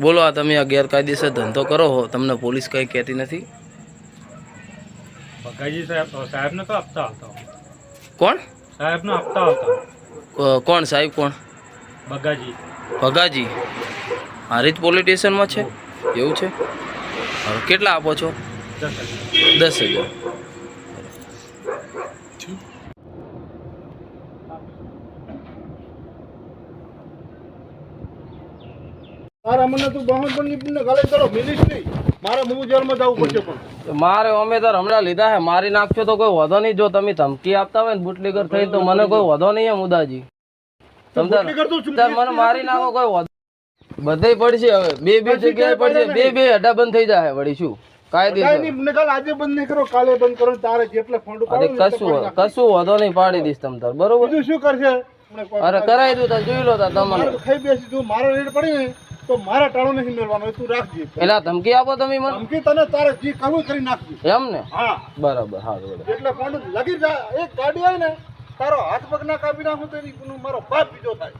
બોલો આ તમે આ ગેરકાયદેસર ધંધો કરો હો તમને પોલીસ કંઈ કહેતી નથી? ભગાજી સાહેબ સાહેબને તો આપતા આવતા કોણ? સાહેબને આપતા કોણ સાહેબ કોણ? બગાજી ભગાજી. હારીજ પોલીસ સ્ટેશનમાં છે? એવું છે? કેટલા આપો છો? દસ હજાર. દસ હજાર મારા મને તું બાહણપણની ગાલે કરો મારે હું જેલમાં જવું પડશે પણ. મારે ઉમેદવાર હમણાં લીધા હે મારી નાખશો તો કોઈ વધો નહીં જો તમે ધમકી આપતા હોય ને બુટલીગર થઈ તો મને કોઈ વધો નહીં મુદાજી મને મારી નાખો કોઈ વધો બધે પડશે હવે. બે બે જગ્યાએ પડશે. બે બે અડા બંધ થઈ જાય વળી શું? બરોબર? શું કરશે? અરે કરાવી દઉં જોઈ લો તમને. ખાઈ બેસી તું મારો રેડ પડી ને. તો મારા ટાળો નથી મેળવાનો તું રાખજે. એટલે ધમકી આપો તમે મને. ધમકી તને તારે જે કરવું કરી નાખજે. એમ ને? હા. બરાબર હા બરાબર. એટલે ફંડ લગી જાય એક ગાડી હોય ને તારો હાથ પગ ના કાપી નાખું તો એની મારો બાપ બીજો થાય.